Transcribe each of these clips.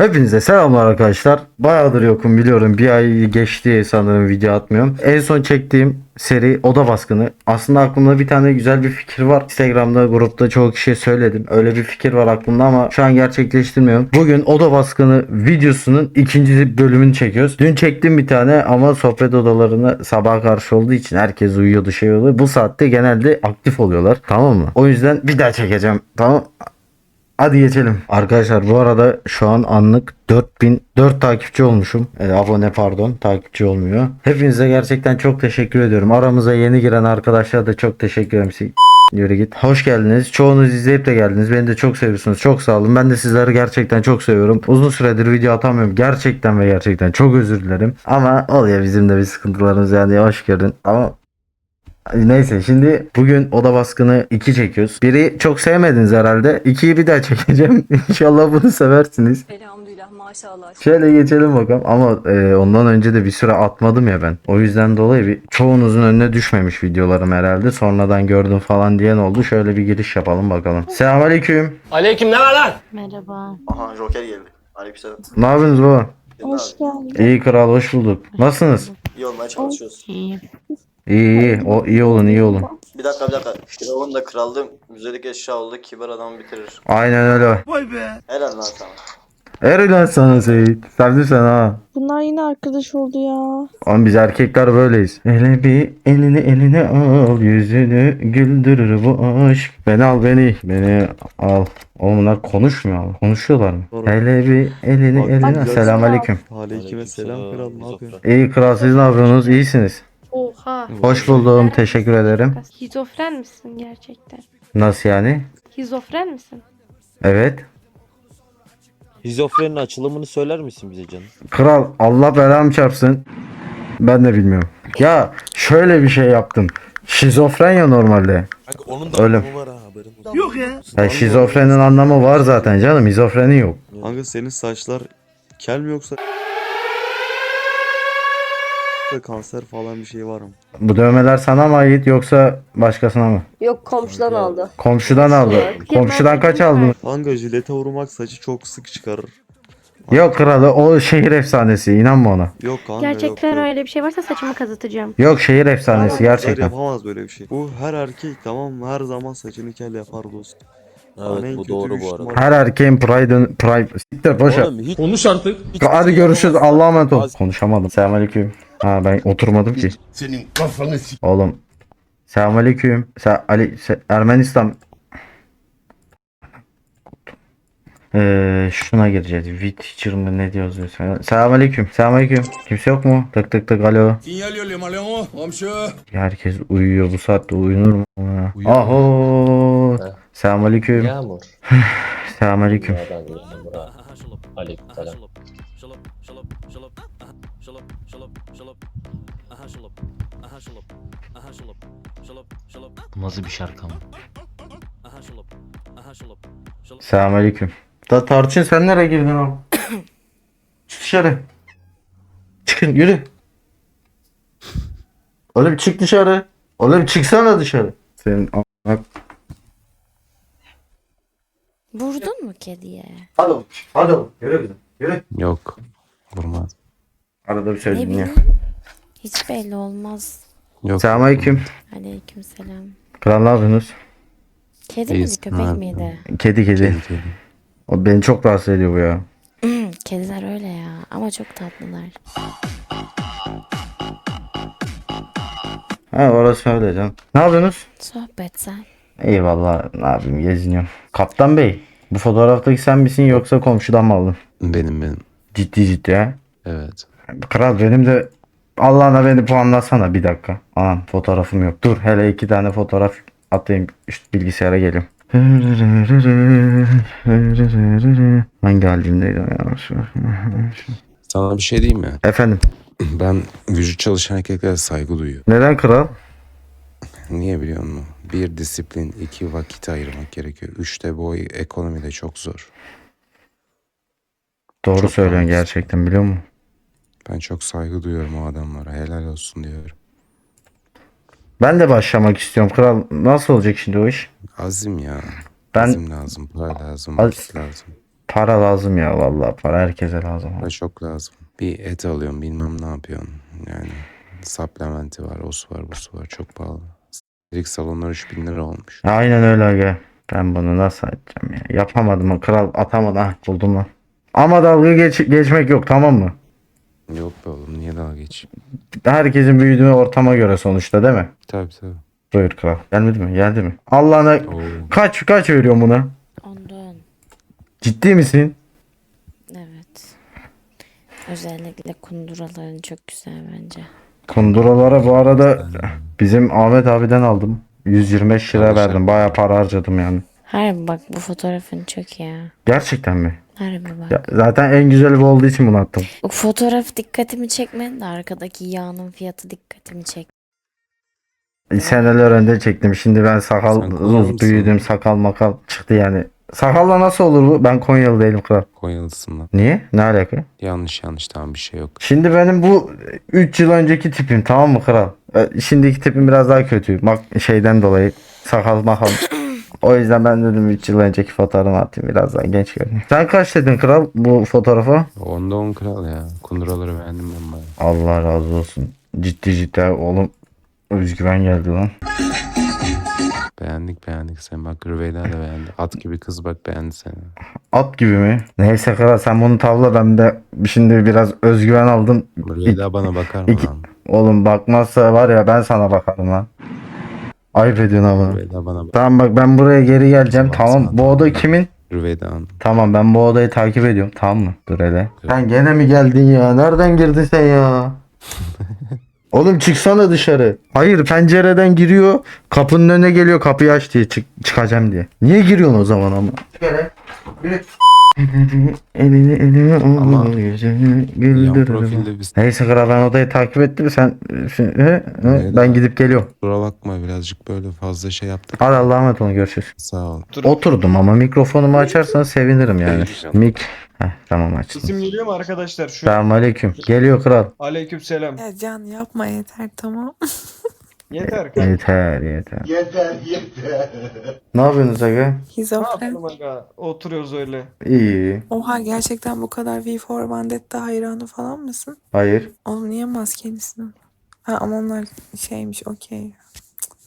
Hepinize selamlar arkadaşlar. Bayağıdır yokum biliyorum. Bir ay geçti sanırım video atmıyorum. En son çektiğim seri Oda Baskını. Aslında aklımda bir tane güzel bir fikir var. Instagram'da grupta çoğu kişiye söyledim. Öyle bir fikir var aklımda ama şu an gerçekleştirmiyorum. Bugün Oda Baskını videosunun ikinci bölümünü çekiyoruz. Dün çektim bir tane ama sohbet odalarına sabaha karşı olduğu için herkes uyuyordu şey oluyor. Bu saatte genelde aktif oluyorlar. Tamam mı? O yüzden bir daha çekeceğim. Tamam. Hadi geçelim. Arkadaşlar bu arada şu an anlık 4004 takipçi olmuşum. E, abone pardon takipçi olmuyor. Hepinize gerçekten çok teşekkür ediyorum. Aramıza yeni giren arkadaşlar da çok teşekkür ederim. Yürü git. Hoş geldiniz. Çoğunuz izleyip de geldiniz. Beni de çok seviyorsunuz. Çok sağ olun. Ben de sizleri gerçekten çok seviyorum. Uzun süredir video atamıyorum. Gerçekten ve gerçekten çok özür dilerim. Ama oluyor bizim de bir sıkıntılarımız yani. Hoş geldin. Ama Neyse şimdi bugün oda baskını 2 çekiyoruz. Biri çok sevmediniz herhalde. 2'yi bir daha çekeceğim. İnşallah bunu seversiniz. Elhamdülillah maşallah. Şöyle geçelim bakalım ama e, ondan önce de bir süre atmadım ya ben. O yüzden dolayı bir çoğunuzun önüne düşmemiş videolarım herhalde. Sonradan gördüm falan diyen oldu. Şöyle bir giriş yapalım bakalım. Selamünaleyküm. Aleyküm ne var lan? Merhaba. Aha Joker geldi. Aleykümselam. Ne yapıyorsunuz baba? Hoş geldin. İyi kral hoş bulduk. Nasılsınız? İyi olmaya çalışıyoruz. İyi. İyi iyi. O iyi olun iyi olun. Bir dakika bir dakika. Firavun da kraldı. Güzellik eşya oldu. Kibar adamı bitirir. Aynen öyle. Helal lan sana. Eri lan sana Seyit. Sevdim sen ha. Bunlar yine arkadaş oldu ya. Oğlum biz erkekler böyleyiz. Hele bir elini eline al yüzünü güldürür bu aşk. Beni al beni. Beni al. Oğlum bunlar konuşmuyor abi. Konuşuyorlar mı? Hele bir elini Bak, eline. Selamünaleyküm. Aleyküm selam kral ne yapıyorsun? İyi kral siz ne yapıyorsunuz? İyisiniz. Oha. Hoş buldum. Teşekkür ederim. Hizofren misin gerçekten? Nasıl yani? Hizofren misin? Evet. Hizofrenin açılımını söyler misin bize canım? Kral Allah belamı çarpsın. Ben de bilmiyorum. Ya şöyle bir şey yaptım. Şizofren ya normalde. onun da Öyle. var ha haberin Yok ya. Ya şizofrenin anlamı var zaten canım. Hizofreni yok. Kanka senin saçlar kel mi yoksa kanser falan bir şey var mı? Bu dövmeler sana mı ait yoksa başkasına mı? Yok komşudan aldı. Komşudan aldı. Komşudan kaç aldın? Kanka jilete vurmak saçı çok sık çıkarır. Yok kralı o şehir efsanesi inanma ona. Yok kanka Gerçekten yok. yok. öyle bir şey varsa saçımı kazıtacağım. Yok şehir efsanesi Kızlar gerçekten. yapamaz böyle bir şey. Bu her erkek tamam mı? Her zaman saçını kel yapar dostum. Lan en Evet bu kötü doğru üç bu arada. numara. Her erkeğin pride'ın pride. Siktir boşa. Oğlum hiç Konuş artık. Hadi görüşürüz Allah'a emanet ol. Konuşamadım. Selamünaleyküm. Ha ben oturmadım ki. Senin kafanı s- Oğlum. Selamünaleyküm. Se Ali se Ermenistan. Ee, şuna gireceğiz. Witcher mı ne diyoruz? biz? Selamünaleyküm. Selamünaleyküm. Kimse yok mu? Tık tık tık alo. Sinyal yolluyorum alo. Komşu. Herkes uyuyor bu saatte uyunur mu? ya? Aho. Heh. Selamünaleyküm. Yağmur. Selamünaleyküm. Dünyadan Yağmur'a. Aleykümselam. Nasıl bir şarkı ama? Selamünaleyküm. Da Tarçın sen nereye girdin abi? çık dışarı. Çıkın yürü. Oğlum çık dışarı. Oğlum çıksana dışarı. Senin a**ına- Vurdun mu kediye? Hadi oğlum. Hadi oğlum. Yürü kızım. Yürü. Yok. Vurmaz. Arada bir söz Ne dinle. bileyim. Hiç belli olmaz. Yok. Selamünaleyküm. Aleykümselam. Kral ne yapıyorsunuz? Kedi miydi köpek ne miydi? Kedi kedi. O beni çok rahatsız ediyor bu ya. Kediler öyle ya ama çok tatlılar. Ha orası öyle canım. Ne yapıyorsunuz? Sohbet sen. Eyvallah ne yapayım geziniyorum. Kaptan bey bu fotoğraftaki sen misin yoksa komşudan mı aldın? Benim benim. Ciddi ciddi ha. Evet. Kral benim de Allah'ına beni puanlasana bir dakika. Anam fotoğrafım yok. Dur hele iki tane fotoğraf atayım işte bilgisayara geliyorum. Hangi halimdeydi ya? Sana bir şey diyeyim mi? Efendim Ben vücut çalışan erkeklere saygı duyuyorum. neden kral? Niye biliyor musun? Bir disiplin, iki vakit ayırmak gerekiyor. Üçte bu ekonomide çok zor. Doğru Çok söylüyorsun gerçekten biliyor musun? Ben çok saygı duyuyorum o adamlara. Helal olsun diyorum. Ben de başlamak istiyorum kral. Nasıl olacak şimdi o iş? Azim ya. Ben Azim lazım, para lazım, Az- lazım. Para lazım ya vallahi para herkese lazım. Para çok lazım. Bir et alıyorum bilmem ne yapıyorsun. Yani supplementi var, osu var, busu var. Çok pahalı. Direkt salonlar 3000 lira olmuş. Aynen öyle aga. Ben bunu nasıl edeceğim ya? Yapamadım o kral atamadı. Ah buldum lan. Ama dalga geç, geçmek yok tamam mı? Yok be oğlum niye dalga geç? Herkesin büyüdüğü ortama göre sonuçta değil mi? Tabii tabii. Buyur kral. Gelmedi mi? Geldi mi? Allah'ına Oo. kaç kaç veriyorum buna? Ondan. Ciddi misin? Evet. Özellikle kunduraların çok güzel bence. Kunduralara bu arada bizim Ahmet abiden aldım. 125 lira verdim. Bayağı para harcadım yani. Harbi bak bu fotoğrafın çok ya. Gerçekten mi? Harbi bak. Ya, zaten en güzeli bu olduğu için bunu attım. Bu fotoğraf dikkatimi çekmedi de arkadaki yağın fiyatı dikkatimi çekti. Seneler önce çektim. Şimdi ben sakal Sen büyüdüm. Sakal makal çıktı yani. Sakalla nasıl olur bu? Ben Konyalı değilim kral. Konyalısın lan. Niye? Ne alaka? Yanlış yanlış tamam bir şey yok. Şimdi benim bu 3 yıl önceki tipim tamam mı kral? E, Şimdiki tipim biraz daha kötü. Bak şeyden dolayı sakal makal. O yüzden ben dedim 3 yıl önceki fotoğrafımı atayım biraz daha genç görünüyor. Sen kaç dedin kral bu fotoğrafa? Onda on kral ya. Kunduraları beğendim ben bayağı. Allah razı olsun. Ciddi ciddi oğlum özgüven geldi lan. Beğendik beğendik sen bak Rüveyda da beğendi. At gibi kız bak beğendi seni. At gibi mi? Neyse kral sen bunu tavla ben de şimdi biraz özgüven aldım. Rüveyda bana bakar mı iki- lan? Oğlum bakmazsa var ya ben sana bakarım lan. Ayıp ediyorsun ama. Rüveyda bana bak. Tamam bak ben buraya geri geleceğim. Tamam, Tamam. sana Bu oda kimin? Rüveyda Hanım. Tamam ben bu odayı takip ediyorum. Tamam mı? Dur hele. Sen gene mi geldin ya? Nereden girdin sen ya? Oğlum çıksana dışarı. Hayır pencereden giriyor. Kapının önüne geliyor kapıyı aç diye çık çıkacağım diye. Niye giriyorsun o zaman ama? Çık hele. Yürü. Elini elini Ama al, yüzünü Yan güldür. profilde biz Neyse kral ben odayı takip ettim sen he, he, Neydi? ben gidip geliyorum. kusura bakma birazcık böyle fazla şey yaptık. Hadi Allah'a emanet olun görüşürüz. Sağ ol. Oturdum ama mikrofonumu açarsan sevinirim yani. Mik. Heh, tamam açtım. İsim geliyor mu arkadaşlar? Şu Selamünaleyküm. Geliyor kral. aleyküm selam. Ya Can yapma yeter tamam. Yeter kanka. Yeter yeter. Yeter yeter. Ne yapıyorsunuz aga? Ne Hizofren. yapalım aga? Oturuyoruz öyle. İyi. Oha gerçekten bu kadar V for Vendetta hayranı falan mısın? Hayır. Oğlum niye maskelisin? Ha ama onlar şeymiş okey.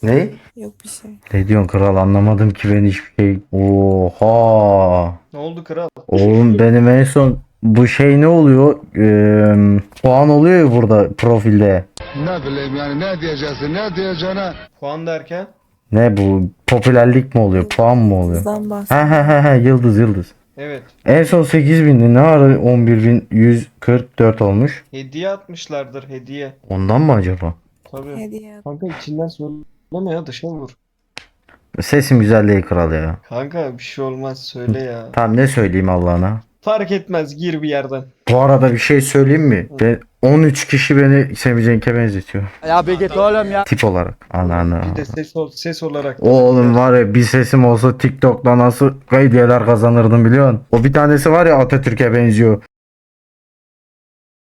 Ne? Yok bir şey. Ne diyorsun kral anlamadım ki ben hiçbir şey. Oha. Ne oldu kral? Oğlum benim en son bu şey ne oluyor? Ee, puan oluyor ya burada profilde. Ne bileyim yani ne diyeceksin ne diyeceğine. Puan derken? Ne bu? Popülerlik mi oluyor? Puan mı oluyor? Kızdan bahs. He he he he yıldız yıldız. Evet. En son 8000'di. Ne ara 11144 olmuş? Hediye atmışlardır hediye. Ondan mı acaba? Tabii. Hediye. Kanka içinden söyleme ya dışa vur. Sesim güzel değil kral ya. Kanka bir şey olmaz söyle ya. Tamam ne söyleyeyim Allah'ına? Fark etmez gir bir yerden. Bu arada bir şey söyleyeyim mi? Ben 13 kişi beni Semih Cenk'e benzetiyor. Ya bir git oğlum ya. Tip olarak. Ana ana. Bir de ses, ol- ses olarak. Oğlum var ya bir sesim olsa TikTok'ta nasıl hediyeler kazanırdım biliyor musun? O bir tanesi var ya Atatürk'e benziyor.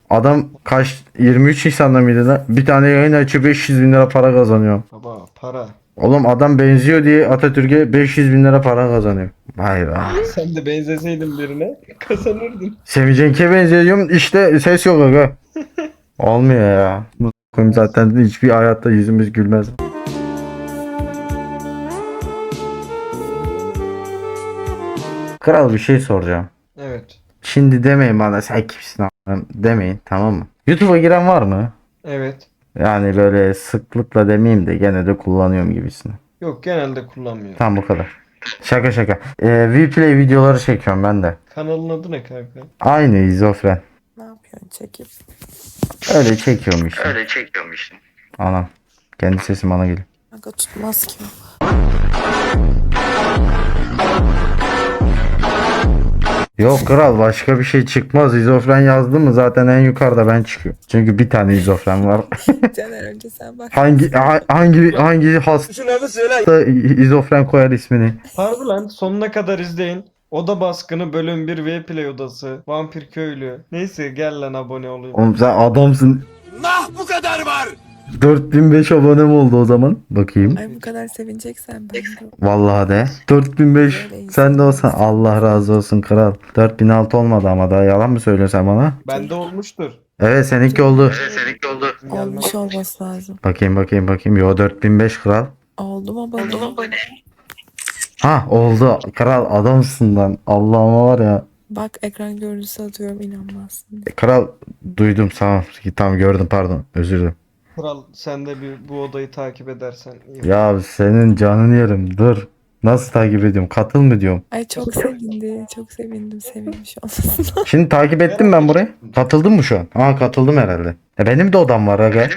Adam kaç 23 Nisan'da mıydı lan? Bir tane yayın açıyor 500 bin lira para kazanıyor. Baba para. Oğlum adam benziyor diye Atatürk'e 500 bin lira para kazanıyor. Vay be. Sen de benzeseydin birine kazanırdın. Semih Cenk'e benziyor diyorum işte ses yok aga. Olmuyor ya. Koyayım zaten hiçbir hayatta yüzümüz gülmez. Kral bir şey soracağım. Evet. Şimdi demeyin bana sen kimsin a**ım demeyin tamam mı? YouTube'a giren var mı? Evet. Yani böyle sıklıkla demeyeyim de gene de kullanıyorum gibisini. Yok genelde kullanmıyorum. Tamam bu kadar. Şaka şaka. Ee, Vplay videoları çekiyorum ben de. Kanalın adı ne kanka? Aynı izofren. Ne yapıyorsun çekip? Öyle çekiyorum işte. Öyle çekiyorum işte. Anam. Kendi sesim bana geliyor. Kanka tutmaz ki. Yok kral başka bir şey çıkmaz. İzofren yazdı mı zaten en yukarıda ben çıkıyorum. Çünkü bir tane izofren var. Caner önce sen bak. hangi ha- hangi hangi hasta izofren koyar ismini? Harbi lan sonuna kadar izleyin. Oda baskını bölüm 1 v play odası. Vampir köylü. Neyse gel lan abone olayım. Oğlum sen adamsın. Nah bu kadar var. 4005 abonem oldu o zaman. Bakayım. Ay bu kadar sevineceksen ben de. Vallahi de. 4005 sen de olsan Allah razı olsun kral. 4006 olmadı ama daha yalan mı söylüyorsun bana? Bende olmuştur. Evet seninki oldu. Olmuş olması lazım. Bakayım bakayım bakayım. Yo 4005 kral. Oldu mu bana? Ha oldu. Kral adamsın lan. Allah'ıma var ya. Bak ekran görüntüsü atıyorum inanmazsın. Kral duydum tamam. Tamam gördüm pardon. Özür dilerim. Kral sen de bir bu odayı takip edersen iyi. Ya senin canını yerim. Dur. Nasıl takip ediyorum? Katıl mı diyorum? Ay çok sevindi. Çok sevindim sevinmiş olmasına. Şimdi takip ettim ben burayı. Katıldım mı şu an? Aa katıldım herhalde. E benim de odam var aga.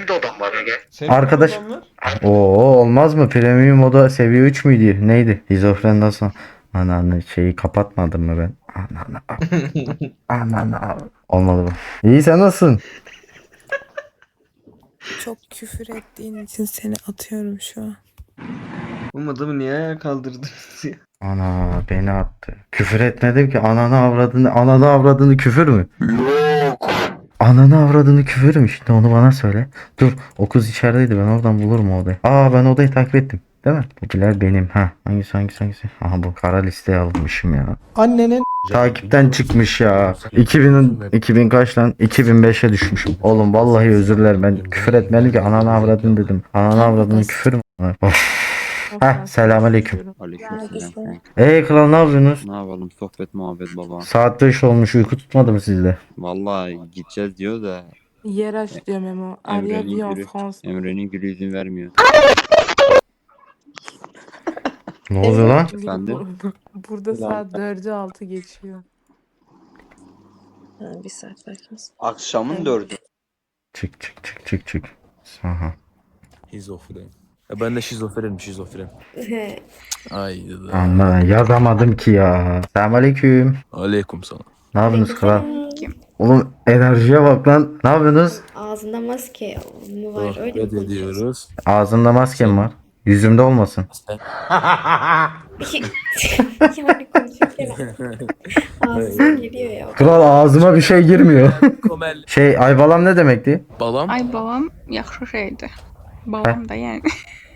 Senin Arkadaş- odan var. Oo olmaz mı? Premium oda seviye 3 müydü? Neydi? Şizofren nasıl? Ananı şeyi kapatmadım mı ben? Ananı. Ananı. Olmadı bu. İyi sen nasılsın? Çok küfür ettiğin için seni atıyorum şu an. Oğlum adamı niye ayağa kaldırdınız ya? Ana beni attı. Küfür etmedim ki. Ananı avradını, ananı avradını küfür mü? Yok. Ananı avradını küfür mü? Şimdi onu bana söyle. Dur okuz içerideydi ben oradan bulurum o odayı. Aa ben odayı takip ettim. Değil mi? Popüler benim. Ha hangisi hangisi hangisi? Aha bu kara listeye alınmışım ya. Annenin Takipten çıkmış ya. 2000 2000 kaç lan? 2005'e düşmüşüm. Oğlum vallahi özür dilerim ben küfür etmedim ki ananı avradını dedim. Ananı avradını küfür mü? Heh selamünaleyküm. Aleykümselam. Ey kral ne yapıyorsunuz? Ne yapalım sohbet muhabbet baba. Saat 5 olmuş uyku tutmadı mı sizde? Vallahi gideceğiz diyor da Yer aç diyor Memo. Emre'nin gülü, Emre'nin gülü izin vermiyor. Ne oluyor lan? Efendim? Burada saat 4'ü 6 geçiyor. bir saat beklesin. Akşamın dördü. Çık çık çık çık çık. Aha. Şizofren. Ya ben de şizofrenim şizofren. Ay Aman yazamadım ki ya. Selamünaleyküm. Aleyküm sana. Ne yapıyorsunuz kral? Oğlum enerjiye bak lan. Ne yapıyorsunuz? Ağzında maske mı var öyle mi Sohbet konuşuyorsun? ediyoruz. Maskem var. Yüzümde olmasın. yani konuşurken ağzına geliyor ya. Kral ağzıma bir şey girmiyor. Komel. şey aybalam ne demekti? Balam. Ay babam yaxşı şeydi. Babam da yani.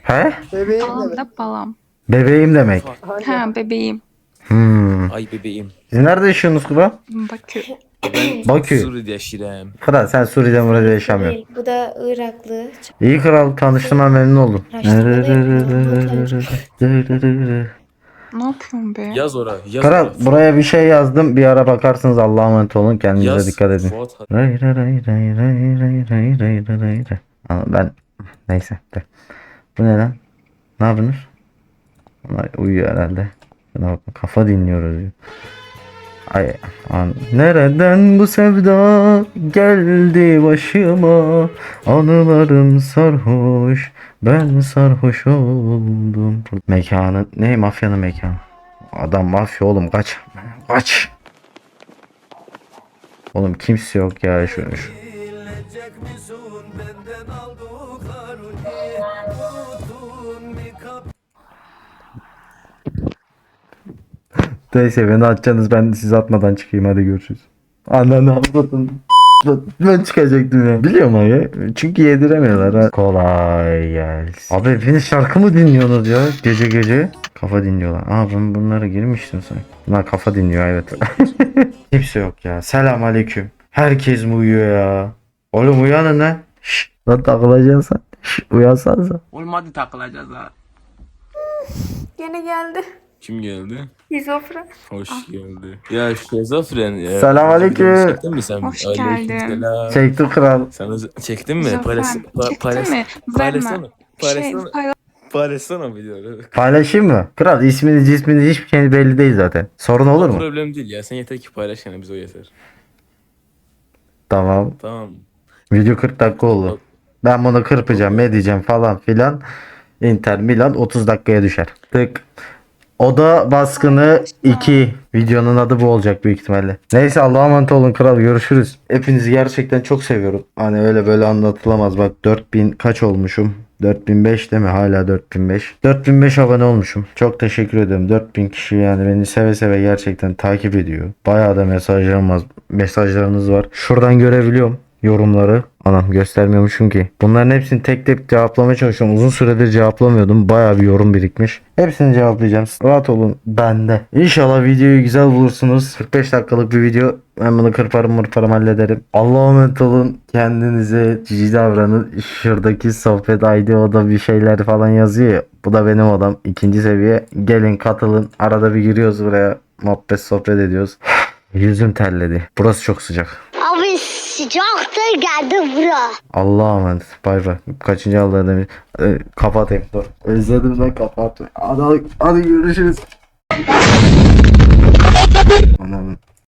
He? Babam da balam. Bebeğim demek. Ha bebeğim. Hmm. Ay bebeğim. Siz nerede yaşıyorsunuz kral? Bakü. Ben Bakü. Suriye'de yaşıyorum. Kral sen Suriye'de burada yaşamıyorsun. Bu da Iraklı. İyi kral tanıştığıma memnun oldum. Ne yapıyorsun be? Yaz oraya. Yaz Kral oraya. buraya bir şey yazdım. Bir ara bakarsınız. Allah'a emanet olun. Kendinize Yaz. dikkat edin. Fuat. Ray ray ray ray ray ray ray ray. Ama Ben neyse. de. Bu ne lan? Ne yapıyorsunuz? Uyuyor herhalde. Kafa dinliyoruz. Ay an nereden bu sevda geldi başıma? Anılarım sarhoş ben sarhoş oldum. Mekanı ne mafyanın mekanı? Adam mafya oğlum kaç. Kaç. Oğlum kimse yok ya şu, şu. Neyse beni atacaksınız ben sizi atmadan çıkayım hadi görüşürüz. Ananı avradın. Ben çıkacaktım ya. Biliyorum abi. Çünkü yediremiyorlar ha. Kolay gelsin. Abi hepiniz şarkı mı dinliyorsunuz ya gece gece? Kafa dinliyorlar. Aa ben bunlara girmiştim sanki. Bunlar kafa dinliyor evet. Kimse yok ya. Selam aleyküm. Herkes mi uyuyor ya? Oğlum uyanın lan. Şşş. Lan takılacaksın. Şşş uyansanıza. Olmadı takılacağız ha. Yine geldi. Kim geldi? Şizofren. Hoş geldi. Ya şizofren ya. Selamünaleyküm. Çektin mi sen? Hoş Aleykümselam. geldin. Çektim kral. Sen öz- çektin mi? Şizofren. Paylaş, pa, Çektin paylaş, mi? paylaşsana. Verme. Şey, Paylaşsana. payla- Paylaşsana videoları. Paylaşayım mı? Kral ismini cismini hiçbir şey belli değil zaten. Sorun olur mu? Problem değil ya. Sen yeter ki paylaş yani biz o yeter. Tamam. Tamam. Video 40 dakika oldu. Ben bunu kırpacağım, edeceğim falan filan. Inter Milan 30 dakikaya düşer. Tık. Oda baskını 2. Videonun adı bu olacak büyük ihtimalle. Neyse Allah'a emanet olun kral görüşürüz. Hepinizi gerçekten çok seviyorum. Hani öyle böyle anlatılamaz. Bak 4000 kaç olmuşum? 4005 değil mi? Hala 4005. 4005 abone olmuşum. Çok teşekkür ederim. 4000 kişi yani beni seve seve gerçekten takip ediyor. Bayağı da mesajlarım var. Mesajlarınız var. Şuradan görebiliyorum. Yorumları. Anam göstermiyormuşum ki. Bunların hepsini tek tek cevaplamaya çalışıyorum. Uzun süredir cevaplamıyordum. Baya bir yorum birikmiş. Hepsini cevaplayacağım. Rahat olun bende. İnşallah videoyu güzel bulursunuz. 45 dakikalık bir video. Ben bunu kırparım mırparım hallederim. Allah'a emanet olun. Kendinize cici davranın. Şuradaki sohbet ID oda bir şeyler falan yazıyor ya. Bu da benim odam. ikinci seviye. Gelin katılın. Arada bir giriyoruz buraya. Muhabbet sohbet ediyoruz. Yüzüm terledi. Burası çok sıcak. Sıcaktır geldi bura. Allah'a emanet. Bay bay. Kaçıncı Allah'a demiş. Ee, kapatayım dur. Özledim ben kapat. Hadi, hadi görüşürüz. Anam.